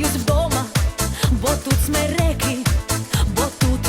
почуваюсь вдома, бо тут смереки, бо тут.